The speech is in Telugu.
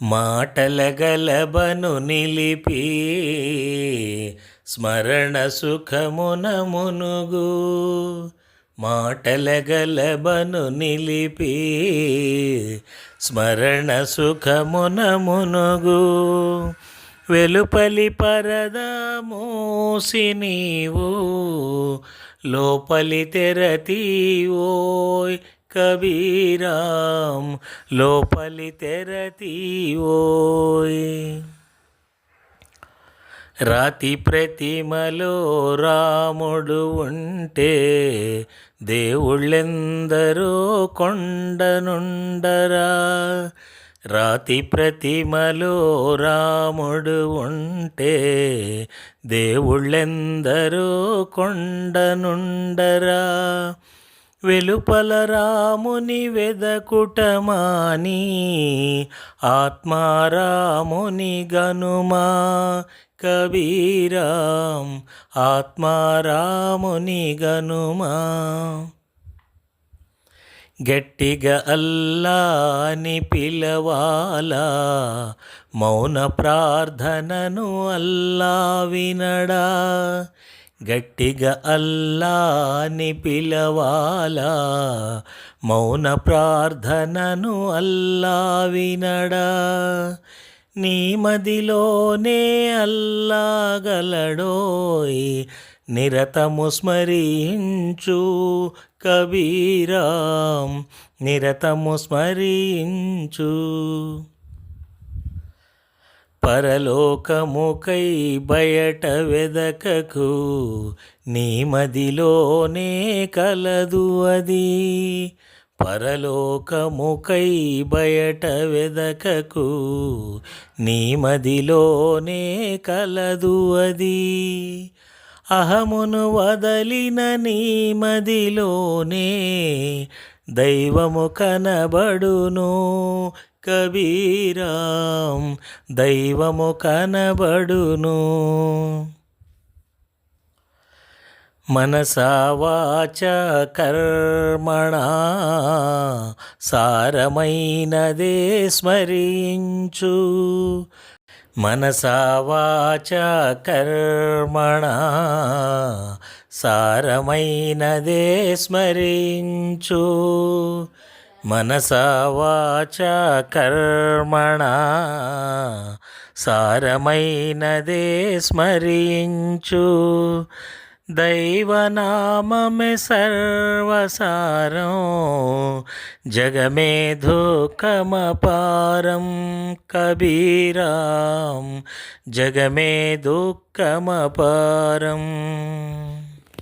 మాటల గలబను నిలిపి స్మరణ సుఖమున మునుగు మాటల గలబను నిలిపి స్మరణ సుఖమున మునుగు వెలుపలి పరద మోసి నీవు లోపలి తెరతీవోయ్ కబీరాం లోపలి తెరతీవోయ్ రాతి ప్రతిమలో రాముడు ఉంటే దేవుళ్ళెందరో కొండనుండరా. రాతి ప్రతిమలో రాముడు ఉంటే దేవుళ్ళెందరో కొండనుండరా. వెలుపల రాముని వెదకుటమాని ఆత్మారాముని గనుమా కబీరాం ఆత్మారాముని గనుమా. గట్టిగా అల్లా అని పిలవాలా మౌన ప్రార్థనను అల్లా వినడా. గట్టిగా అల్లా అని పిలవాలా మౌన ప్రార్థనను అల్లా వినడా. నీ మదిలోనే అల్లాగలడోయ్ నిరతము స్మరించు కబీరాం. నిరతము స్మరించు పరలోకముకై బయట వెదకకు నీ మదిలోనే కలదు అది. పరలోకముకై బయట వెదకకు నీ మదిలోనే కలదు అది. అహమును వదలిన నీ మదిలోనే దైవము కనబడును కబీరాం దైవము కనబడును. మనసావాచ కర్మణ సారమైనదే స్మరించు. మనసావాచ కర్మణ సారమైనదే స్మరించు. మనసావాచ కర్మణ సారమైనదే స్మరించు. దైవనామే సర్వసారం. జగమే దుఃఖమపారం కబీరాం జగమే దుఃఖమపారం